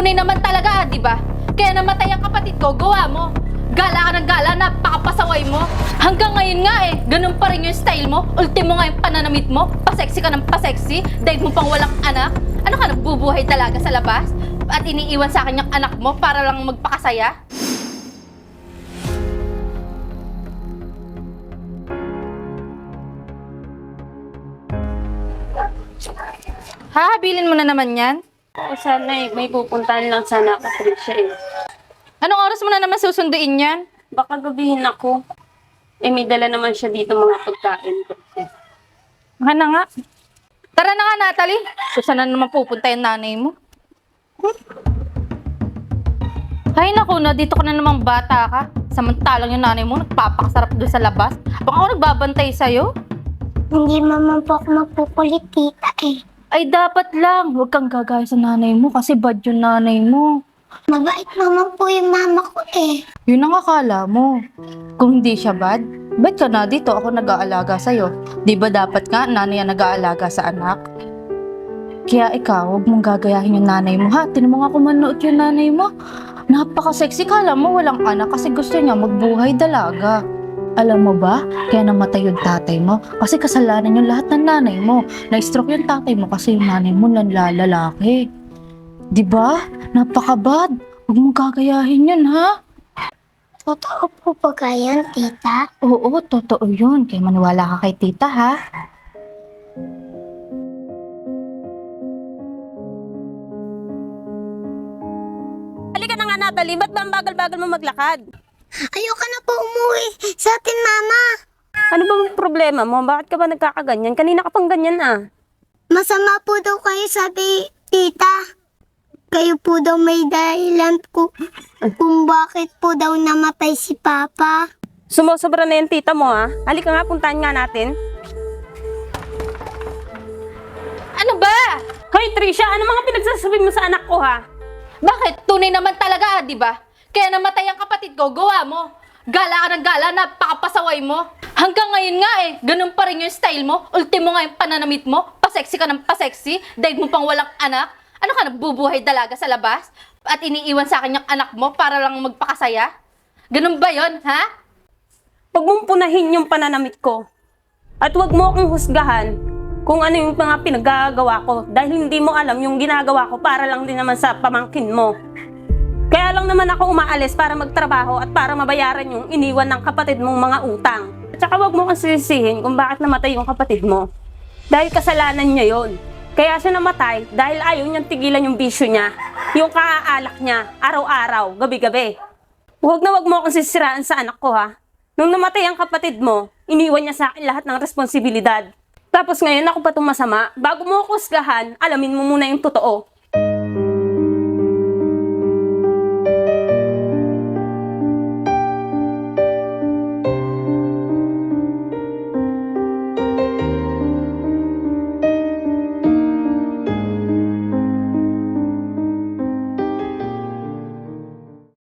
tunay naman talaga, ah, di ba? Kaya namatay ang kapatid ko, gawa mo. Gala ka ng gala, napakapasaway mo. Hanggang ngayon nga eh, ganun pa rin yung style mo. Ultimo nga yung pananamit mo. Paseksi ka ng paseksi. Dahil mo pang walang anak. Ano ka, nagbubuhay talaga sa labas? At iniiwan sa akin yung anak mo para lang magpakasaya? Hahabilin mo na naman yan? O sana eh, may pupuntahan lang sana ako Trisha eh. Anong oras mo na naman susunduin yan? Baka gabihin ako. Eh may dala naman siya dito mga pagkain ko. Baka na nga. Tara na nga, Natalie. Kung saan na naman pupunta yung nanay mo. Ay, naku na. Dito ka na namang bata ka. Samantalang yung nanay mo, nagpapakasarap doon sa labas. Baka ako nagbabantay sa'yo. Hindi naman po ako magpukulit, tita eh. Ay, dapat lang. Huwag kang gagaya sa nanay mo kasi bad yung nanay mo. Mabait naman po yung mama ko eh. Yun ang akala mo. Kung hindi siya bad, ba't ka na dito ako nag-aalaga sa'yo? Di ba dapat nga nanay ang nag-aalaga sa anak? Kaya ikaw, huwag mong gagayahin yung nanay mo ha. Tinan mo nga kung manood yung nanay mo. Napaka-sexy. Kala mo walang anak kasi gusto niya magbuhay dalaga. Alam mo ba, kaya namatay yung tatay mo? Kasi kasalanan yung lahat ng nanay mo. Na-stroke yung tatay mo kasi yung nanay mo nanlalalaki. Di ba? Napakabad. Huwag mong gagayahin yun, ha? Totoo po ba ganyan, tita? Oo, totoo yun. Kaya maniwala ka kay tita, ha? Halika na nga Natalie, ba't ba ang bagal-bagal mo maglakad? Ayoko na po umuwi sa atin, mama. Ano bang problema mo? Bakit ka ba nagkakaganyan? Kanina ka pang ganyan ah. Masama po daw kayo, sabi tita. Kayo po daw may dahilan ko kung bakit po daw namatay si Papa. Sumusobra na yung tita mo ah. Halika nga, puntahan nga natin. Ano ba? Hoy Trisha, ano mga pinagsasabi mo sa anak ko ha? Bakit? Tunay naman talaga, ah, di ba? Kaya namatay ang kapatid ko, gawa mo. Gala ka ng gala, napakapasaway mo. Hanggang ngayon nga eh, ganun pa rin yung style mo. Ultimo nga yung pananamit mo. Paseksi ka ng paseksi. Dahil mo pang walang anak. Ano ka, nagbubuhay dalaga sa labas? At iniiwan sa akin yung anak mo para lang magpakasaya? Ganun ba yon ha? Huwag mong punahin yung pananamit ko. At huwag mo akong husgahan kung ano yung mga pinagagawa ko dahil hindi mo alam yung ginagawa ko para lang din naman sa pamangkin mo. Naman ako umaalis para magtrabaho at para mabayaran yung iniwan ng kapatid mong mga utang. At saka huwag mo kang sisisihin kung bakit namatay yung kapatid mo. Dahil kasalanan niya yon. Kaya siya namatay dahil ayaw niyang tigilan yung bisyo niya. Yung kaaalak niya, araw-araw, gabi-gabi. Huwag na huwag mo akong sisiraan sa anak ko ha. Nung namatay ang kapatid mo, iniwan niya sa akin lahat ng responsibilidad. Tapos ngayon ako pa itong masama, bago mo ako husgahan, alamin mo muna yung totoo.